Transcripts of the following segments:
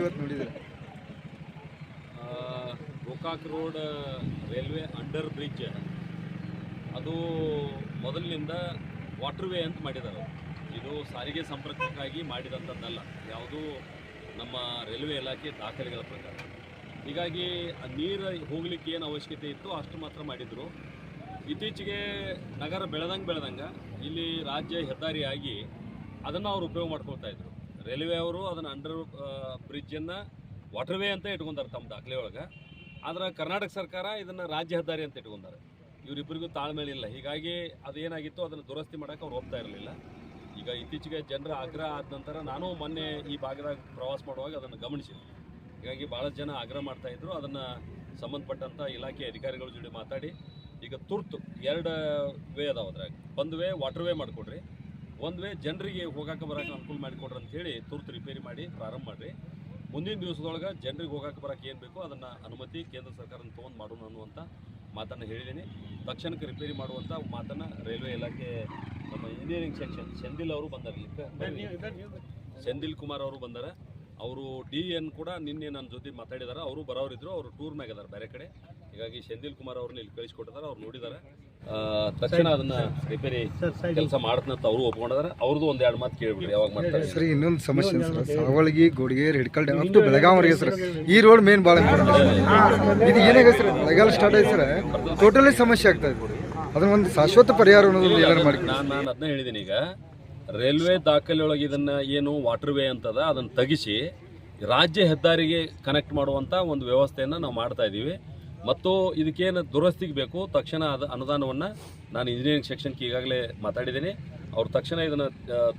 ಇವತ್ತು ನೋಡಿದ್ರೆ Gokak road railway under bridge. ಅದು ಮೊದಲಿನಿಂದ ವಾಟರ್ ವೇ ಅಂತ ಮಾಡಿದ್ದಾರೆ ಇದು ಸಾರಿಗೆ ಸಂಪರ್ಕಕ್ಕಾಗಿ ಮಾಡಿದಂಥದ್ದಲ್ಲ. ಯಾವುದೂ ನಮ್ಮ ರೈಲ್ವೆ ಇಲಾಖೆ ದಾಖಲೆಗಳ ಪ್ರಕಾರ. ಹೀಗಾಗಿ ನೀರು ಹೋಗ್ಲಿಕ್ಕೆ ಏನು ಅವಶ್ಯಕತೆ ಇತ್ತು ಅಷ್ಟು ಮಾತ್ರ ಮಾಡಿದರು. ಇತ್ತೀಚೆಗೆ ನಗರ ಬೆಳೆದಂಗೆ ಬೆಳೆದಂಗೆ ಇಲ್ಲಿ ರಾಜ್ಯ ಹೆದ್ದಾರಿಯಾಗಿ ಅದನ್ನು ಅವರು ಉಪಯೋಗ ಮಾಡ್ಕೊಳ್ತಾ ಇದ್ರು. ರೈಲ್ವೆ ಅವರು ಅದನ್ನು ಅಂಡರ್ ಬ್ರಿಡ್ಜನ್ನು ವಾಟರ್ ವೇ ಅಂತ ಇಟ್ಕೊಂಡಾರೆ ತಮ್ಮ ದಾಖಲೆ ಒಳಗೆ. ಆದ್ರೆ ಕರ್ನಾಟಕ ಸರ್ಕಾರ ಇದನ್ನು ರಾಜ್ಯ ಹೆದ್ದಾರಿ ಅಂತ ಇಟ್ಕೊಂಡಾರೆ. ಇವರಿಬ್ಬರಿಗೂ ತಾಳ್ಮೇಲೆ ಇಲ್ಲ ಹೀಗಾಗಿ ಅದೇನಾಗಿತ್ತು ಅದನ್ನು ದುರಸ್ತಿ ಮಾಡೋಕೆ ಅವ್ರು ಹೋಗ್ತಾ ಇರಲಿಲ್ಲ. ಈಗ ಇತ್ತೀಚೆಗೆ ಜನರ ಆಗ್ರಹ ಆದ ನಂತರ ನಾನು ಮೊನ್ನೆ ಈ ಭಾಗದಾಗ ಪ್ರವಾಸ ಮಾಡುವಾಗ ಅದನ್ನು ಗಮನಿಸಿದೆ. ಹೀಗಾಗಿ ಭಾಳಷ್ಟು ಜನ ಆಗ್ರಹ ಮಾಡ್ತಾಯಿದ್ರು ಅದನ್ನು ಸಂಬಂಧಪಟ್ಟಂಥ ಇಲಾಖೆ ಅಧಿಕಾರಿಗಳ ಜೊತೆ ಮಾತಾಡಿ, ಈಗ ತುರ್ತು ಎರಡು ವೇ ಅದಾವ ಅದ್ರಾಗ. ಬಂದ್ ವೇ ವಾಟರ್ ವೇ ಮಾಡಿಕೊಡ್ರಿ. ಒಂದು ವೇ ಜನರಿಗೆ ಹೋಗಾಕ ಬರೋಕೆ ಅನುಕೂಲ ಮಾಡಿಕೊಡ್ರಿ ಅಂತ ಹೇಳಿ ತುರ್ತು ರಿಪೇರಿ ಮಾಡಿ ಪ್ರಾರಂಭ ಮಾಡಿರಿ. ಮುಂದಿನ ದಿವಸದೊಳಗೆ ಜನರಿಗೆ ಹೋಗಾಕ ಬರೋಕೆ ಏನು ಬೇಕೋ ಅದನ್ನು ಅನುಮತಿ ಕೇಂದ್ರ ಸರ್ಕಾರನ ತೊಗೊಂಡು ಮಾಡೋಣ ಅನ್ನುವಂಥ ಮಾತನ್ನು ಹೇಳಿದ್ದೀನಿ. ತಕ್ಷಣಕ್ಕೆ ರಿಪೇರಿ ಮಾಡುವಂಥ ಮಾತನ್ನು ರೈಲ್ವೆ ಇಲಾಖೆ ನಮ್ಮ ಇಂಜಿನಿಯರಿಂಗ್ ಸೆಕ್ಷನ್ ಸೆಂದಿಲ್ ಅವರು ಬಂದಾರೆ. ಸೆಂದಿಲ್ ಕುಮಾರ್ ಅವರು ಬಂದಾರೆ. ಅವರು ಡಿ ಎನ್ ಕೂಡ ನಿನ್ನೆ ನನ್ನ ಜೊತೆ ಮಾತಾಡಿದಾರೆ. ಅವರು ಬರೋರಿದ್ರು ಅವರು ಟೂರ್ ಮ್ಯಾಗ ಬೇರೆ ಕಡೆ. ಹೀಗಾಗಿ ಸೆಂದಿಲ್ ಕುಮಾರ್ ಅವ್ರನ್ನ ಇಲ್ಲಿ ಕಳಿಸ್ಕೊಟ್ಟಿದ್ದಾರೆ ಅವ್ರು ನೋಡಿದ್ದಾರೆ ತಕ್ಷಣ ಅದನ್ನ ರಿಪೇರಿ ಕೆಲಸ ಮಾಡತ್ನಂತ ಅವರು ಒಪ್ಕೊಂಡಿದ್ದಾರೆ ಅವ್ರದ್ದು ಒಂದ್ ಎರಡು ಮಾತು ಕೇಳ್ಬಿಡ್ರಿ ಯಾವಾಗ ಮಾಡ್ತಾರೆ ಸರ್ ಇನ್ನೊಂದು ಸಮಸ್ಯೆ ಸರ್. ಸಾವಳಗಿ ಗೋಡಿಗೆ ಹಿಡ್ಕಲ್ ಡ್ಯಾಮ್ ಅಪ್ ಟು ಬೆಳಗಾವರೆಗೆ ಸರ್. ಈ ರೋಡ್ ಮೇನ್ ಭಾಳ ಇದು ಏನಾಗಿದೆ ಸರ್ ಬೆಳಗಾಲ ಸ್ಟಾರ್ಟ್ ಆಯ್ತು ಸರ್. ಟೋಟಲಿ ಸಮಸ್ಯೆ ಆಗ್ತಾ ಇದೆ. ಅದನ್ನ ಒಂದು ಶಾಶ್ವತ ಪರಿಹಾರ ಅನ್ನೋದು ಏನಾರು ಮಾಡಿ ನಾನು ನಾನು ಅದನ್ನ ಹೇಳಿದ್ದೀನಿ ಈಗ. ರೈಲ್ವೆ ದಾಖಲೆ ಒಳಗೆ ಇದನ್ನ ಏನು ವಾಟರ್ ವೇ ಅಂತದ ಅದನ್ನ ತಗಿಸಿ ರಾಜ್ಯ ಹೆದ್ದಾರಿಗೆ ಕನೆಕ್ಟ್ ಮಾಡುವಂಥ ಒಂದು ವ್ಯವಸ್ಥೆಯನ್ನು ನಾವು ಮಾಡ್ತಾ ಇದ್ದೀವಿ ಮತ್ತು ಇದಕ್ಕೇನು ದುರಸ್ತಿಗೆ ಬೇಕು ತಕ್ಷಣ ಅದು ಅನುದಾನವನ್ನು ನಾನು ಇಂಜಿನಿಯರಿಂಗ್ ಸೆಕ್ಷನ್ಗೆ ಈಗಾಗಲೇ ಮಾತಾಡಿದ್ದೀನಿ. ಅವ್ರು ತಕ್ಷಣ ಇದನ್ನು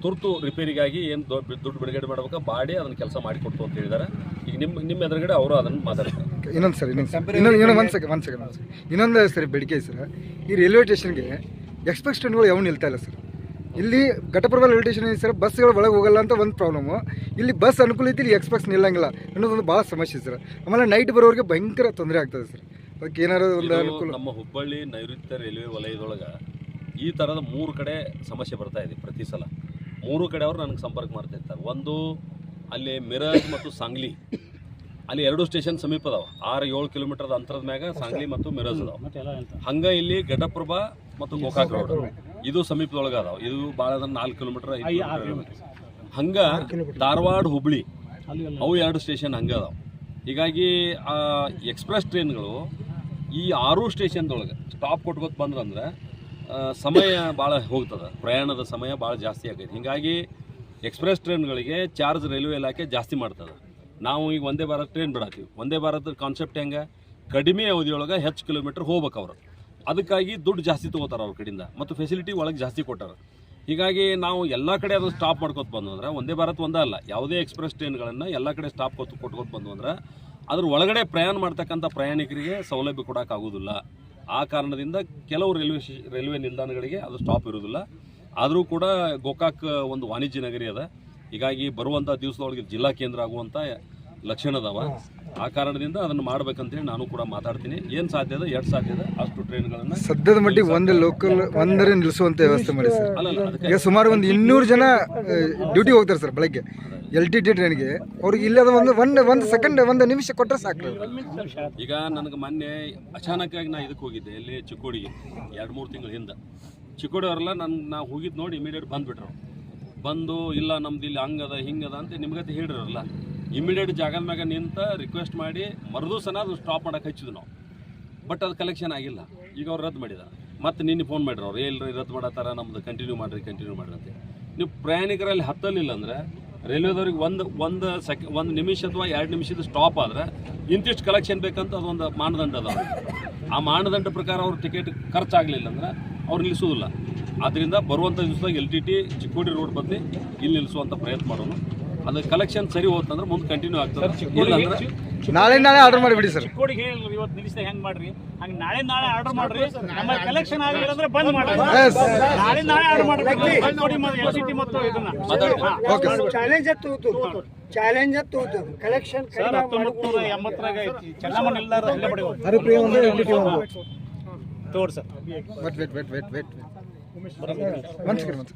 ತುರ್ತು ರಿಪೇರಿಗಾಗಿ ಏನು ದುಡ್ಡು ಬಿಡುಗಡೆ ಮಾಡಬೇಕು ಬಾಡಿ ಅದನ್ನು ಕೆಲಸ ಮಾಡಿಕೊಡ್ತು ಅಂತ ಹೇಳಿದ್ದಾರೆ ಈಗ ನಿಮ್ಮ ನಿಮ್ಮ ಎದುರುಗಡೆ ಅವರು ಅದನ್ನು ಮಾತಾಡ್ತಾರೆ ಇನ್ನೊಂದು ಸರ್, ಇನ್ನೊಂದು ಇನ್ನೊಂದು ಇನ್ನೊಂದು ಒಂದು ಸೆಕೆಂಡ್ ಒಂದು ಸೆಕೆಂಡ್. ಇನ್ನೊಂದು ಸರಿ ಬೇಡಿಕೆ ಸರ್. ಈ ರೈಲ್ವೆ ಸ್ಟೇಷನ್ಗೆ ಎಕ್ಸ್ಪ್ರೆಸ್ ಟ್ರೈನ್ಗಳು ಯಾವ ನಿಲ್ತಾ ಇಲ್ಲ ಸರ್. ಇಲ್ಲಿ ಘಟಪ್ರಭಾ ರೈಲ್ವೆ ಸ್ಟೇಷನ್ ಇದೆ ಸರ್ ಬಸ್ಗಳು ಒಳಗೆ ಹೋಗಲ್ಲ ಅಂತ ಒಂದು ಪ್ರಾಬ್ಲಮ್ಮು ಇಲ್ಲಿ ಬಸ್ ಅನುಕೂಲ ಐತಿ, ಇಲ್ಲಿ ಎಕ್ಸ್ಪ್ರೆಸ್ ನಿಲ್ಲಂಗಿಲ್ಲ ಅನ್ನೋದೊಂದು ಭಾಳ ಸಮಸ್ಯೆ ಸರ್. ಆಮೇಲೆ ನೈಟ್ ಬರೋರಿಗೆ ಭಯಂಕರ ತೊಂದರೆ ಆಗ್ತದೆ ಸರ್. ಏನಾರು ಒಂದು ಅನುಕೂಲ? ನಮ್ಮ ಹುಬ್ಬಳ್ಳಿ ನೈಋತ್ಯ ರೈಲ್ವೆ ವಲಯದೊಳಗೆ ಈ ಥರದ ಮೂರು ಕಡೆ ಸಮಸ್ಯೆ ಬರ್ತಾ ಇದೆ ಪ್ರತಿ ಸಲ. ಮೂರು ಕಡೆ ಅವರು ನನಗೆ ಸಂಪರ್ಕ ಮಾಡ್ತಾ ಇರ್ತಾರೆ. ಒಂದು ಅಲ್ಲಿ ಮಿರಜ್ ಮತ್ತು ಸಾಂಗ್ಲಿ. ಅಲ್ಲಿ ಎರಡು ಸ್ಟೇಷನ್ ಸಮೀಪ ಅದಾವ. ಆರು ಏಳು ಕಿಲೋಮೀಟರ್ ಅಂತರದ ಮ್ಯಾಗ ಸಾಂಗ್ಲಿ ಮತ್ತು ಮಿರಜ್ ಅದಾವ. ಹಂಗ ಇಲ್ಲಿ ಘಟಪ್ರಭಾ ಮತ್ತು ಗೋಕಾಕ್ ರೋಡ್ ಇದು ಸಮೀಪದೊಳಗೆ ಅದಾವ. ಇದು ಭಾಳ ಅಂದ್ರೆ ನಾಲ್ಕು ಕಿಲೋಮೀಟರ್ ಐದು ಕಿಲೋಮೀಟರ್ ಹಂಗ ಧಾರವಾಡ ಹುಬ್ಳಿ ಅವು ಎರಡು ಸ್ಟೇಷನ್ ಹಂಗೆ ಅದಾವ. ಹೀಗಾಗಿ ಆ ಎಕ್ಸ್ಪ್ರೆಸ್ ಟ್ರೈನ್ಗಳು ಈ ಆರು ಸ್ಟೇಷನ್ದೊಳಗೆ ಸ್ಟಾಪ್ ಕೊಟ್ಕೊತ ಬಂದ್ರಂದ್ರೆ ಸಮಯ ಭಾಳ ಹೋಗ್ತದೆ. ಪ್ರಯಾಣದ ಸಮಯ ಭಾಳ ಜಾಸ್ತಿ ಆಗೈತೆ. ಹೀಗಾಗಿ ಎಕ್ಸ್ಪ್ರೆಸ್ ಟ್ರೈನ್ಗಳಿಗೆ ಚಾರ್ಜ್ ರೈಲ್ವೆ ಇಲಾಖೆ ಜಾಸ್ತಿ ಮಾಡ್ತದೆ. ನಾವು ಈಗ ಒಂದೇ ಭಾರತ್ ಟ್ರೈನ್ ಬಿಡತ್ತೀವಿ ಒಂದೇ ಭಾರತದ ಕಾನ್ಸೆಪ್ಟ್ ಹೆಂಗೆ? ಕಡಿಮೆ ಅವಧಿಯೊಳಗೆ ಹೆಚ್ಚು ಕಿಲೋಮೀಟ್ರ್ ಹೋಗ್ಬೇಕು ಅವರು. ಅದಕ್ಕಾಗಿ ದುಡ್ಡು ಜಾಸ್ತಿ ತೊಗೋತಾರೆ ಅವ್ರ ಕಡೆಯಿಂದ ಮತ್ತು ಫೆಸಿಲಿಟಿ ಒಳಗೆ ಜಾಸ್ತಿ ಕೊಟ್ಟಾರೆ. ಹೀಗಾಗಿ ನಾವು ಎಲ್ಲ ಕಡೆ ಅದನ್ನು ಸ್ಟಾಪ್ ಮಾಡ್ಕೊತ ಬಂದು ಅಂದ್ರೆ ಒಂದೇ ಭಾರತ್ ಒಂದೇ ಅಲ್ಲ. ಯಾವುದೇ ಎಕ್ಸ್ಪ್ರೆಸ್ ಟ್ರೈನ್ಗಳನ್ನು ಎಲ್ಲ ಕಡೆ ಸ್ಟಾಪ್ ಕೊಟ್ಟು ಕೊಟ್ಕೊತ ಬಂದು ಅಂದ್ರೆ ಅದ್ರ ಒಳಗಡೆ ಪ್ರಯಾಣ ಮಾಡ್ತಕ್ಕಂಥ ಪ್ರಯಾಣಿಕರಿಗೆ ಸೌಲಭ್ಯ ಕೊಡೋಕ್ಕಾಗೋದಿಲ್ಲ. ಆ ಕಾರಣದಿಂದ ಕೆಲವು ರೈಲ್ವೆ ರೈಲ್ವೆ ನಿಲ್ದಾಣಗಳಿಗೆ ಅದು ಸ್ಟಾಪ್ ಇರೋದಿಲ್ಲ. ಆದರೂ ಕೂಡ ಗೋಕಾಕ್ ಒಂದು ವಾಣಿಜ್ಯ ನಗರಿ ಅದ. ಹೀಗಾಗಿ ಬರುವಂಥ ದಿವಸದೊಳಗೆ ಜಿಲ್ಲಾ ಕೇಂದ್ರ ಆಗುವಂಥ ಲಕ್ಷಣ ಅದಾವ ಆ ಕಾರಣದಿಂದ ಅದನ್ನು ಮಾಡ್ಬೇಕಂತೇಳಿ ನಾನು ಕೂಡ ಮಾತಾಡ್ತೀನಿ. ಏನು ಸಾಧ್ಯ ಇದೆ ಎಷ್ಟು ಸಾಧ್ಯ ಇದೆ ಅಷ್ಟು ಟ್ರೈನ್ಗಳನ್ನು ಸದ್ಯದ ಮಟ್ಟಿಗೆ ಒಂದು ಲೋಕಲ್ ಒಂದರೆ ನಿಲ್ಲಿಸುವಂತ ವ್ಯವಸ್ಥೆ ಮಾಡಿ ಸರ್. ಈಗ ಸುಮಾರು ಒಂದು ಇನ್ನೂರು ಜನ ಡ್ಯೂಟಿ ಹೋಗ್ತಾರೆ ಸರ್ ಬೆಳಗ್ಗೆ. ಎಲ್ ಟಿ ಟಿ ಟ್ರೈನ್ಗೆ ಅವ್ರಿಗೆ ಇಲ್ಲದ ಒಂದು ಒಂದು ಒಂದು ಸೆಕೆಂಡ್ ಒಂದು ನಿಮಿಷ ಕೊಟ್ಟರೆ ಸಾಕು. ಈಗ ನನಗೆ ಮೊನ್ನೆ ಅಚಾನಕ್ಕಾಗಿ ನಾ ಇದಕ್ಕೆ ಹೋಗಿದ್ದೆ ಇಲ್ಲಿ ಚಿಕ್ಕೋಡಿಗೆ ಎರಡು ಮೂರು ತಿಂಗಳ ಹಿಂದೆ. ಚಿಕ್ಕೋಡಿ ಅವರೆಲ್ಲ ನನ್ನ ನಾವು ಹೋಗಿದ್ದು ನೋಡಿ ಇಮಿಡಿಯೇಟ್ ಬಂದುಬಿಟ್ರು. ಬಂದು ಇಲ್ಲ ನಮ್ದು ಇಲ್ಲಿ ಹಂಗದ ಹಿಂಗದ ಅಂತ ನಿಮ್ಗತ್ತೆ ಹೇಳಿರಲ್ಲ ಇಮಿಡಿಯೇಟ್ ಜಾಗದ ಮ್ಯಾಗ ನಿಂತ ರಿಕ್ವೆಸ್ಟ್ ಮಾಡಿ ಮರುದಿವ್ಸನ ಅದು ಸ್ಟಾಪ್ ಮಾಡಕ್ಕೆ ಹಚ್ಚಿದ್ವಿ ನಾವು. ಬಟ್ ಅದು ಕಲೆಕ್ಷನ್ ಆಗಿಲ್ಲ. ಈಗ ಅವ್ರು ರದ್ದು ಮಾಡಿದ್ದಾರೆ ಮತ್ತು ನಿನ್ನೆ ಫೋನ್ ಮಾಡಿರೋ ಅವ್ರು ಎಲ್ರಿ ರದ್ದು ಮಾಡತ್ತಾರ, ನಮ್ದು ಕಂಟಿನ್ಯೂ ಮಾಡಿರಿ ಕಂಟಿನ್ಯೂ ಮಾಡಿರಿ ನೀವು ಪ್ರಯಾಣಿಕರಲ್ಲಿ ಹತ್ತಲಿಲ್ಲ ಅಂದರೆ ರೈಲ್ವೆದವ್ರಿಗೆ ಒಂದು ಒಂದು ಸೆಕೆ ಒಂದು ನಿಮಿಷ ಅಥವಾ ಎರಡು ನಿಮಿಷದ ಸ್ಟಾಪ್ ಆದ್ರೆ ಇಂತಿಷ್ಟು ಕಲೆಕ್ಷನ್ ಬೇಕಂತ ಅದೊಂದು ಮಾನದಂಡ ಅದ ಆ ಮಾನದಂಡ ಪ್ರಕಾರ ಅವ್ರ ಟಿಕೆಟ್ ಖರ್ಚಾಗಲಿಲ್ಲ ಅಂದ್ರೆ ಅವ್ರು ನಿಲ್ಲಿಸೋದಿಲ್ಲ ಆದ್ದರಿಂದ ಬರುವಂಥ ದಿವಸದಾಗ L T T Chikkodi road ಬದಲಿ ಇಲ್ಲಿ ನಿಲ್ಲಿಸುವಂಥ ಪ್ರಯತ್ನ ಮಾಡೋಣ. ಅದು ಕಲೆಕ್ಷನ್ ಸರಿ ಹೋತಂದ್ರೆ ಮುಂದೆ ಕಂಟಿನ್ಯೂ ಆಗ್ತದೆ. ನಾಳೆ ನಾಳೆ ಆರ್ಡರ್ ಮಾಡಿಬಿಡಿ ಸರ್. ಚಿಕ್ಕೋಡಿಗೆ ಹೇಳಿಲ್ರಿ ಇವತ್ತು ನಿಲ್ಲಿಸಿದ ಹೆಂಗ್ ಮಾಡ್ರಿ? ಹಂಗೆ ನಾಳೆ ನಾಳೆ ಆರ್ಡರ್ ಮಾಡ್ರಿ. ನಮ್ಮ ಕಲೆಕ್ಷನ್ ಆಗಿಲ್ಲ ಅಂದ್ರೆ ಬಂದ್ ಮಾಡ್ರಿ. ನಾಳೆ ನಾಳೆ ಆರ್ಡರ್ ಮಾಡ್ರಿ. ನೋಡಿ ಮತ್ತು ಎಲ್ ಸಿಟಿ ಮತ್ತು ಇದನ್ನ. ಓಕೆ ಚಾಲೆಂಜ್ ತೂತು. ಚಾಲೆಂಜ್ ತೂತು. ಕಲೆಕ್ಷನ್ ಸರ್ ಹತ್ತೊಂಬತ್ತು ನೂರ ಎಂಬತ್ತರಾಗ ಚೆನ್ನಮ್ಮ ನಿಲ್ದಾರ ಅಲ್ಲೇ ಪಡೆಯುವ ತೋರ್ sir wait wait wait wait wait ಒಂದು ಸೆಕೆಂಡ್ ಒಂದು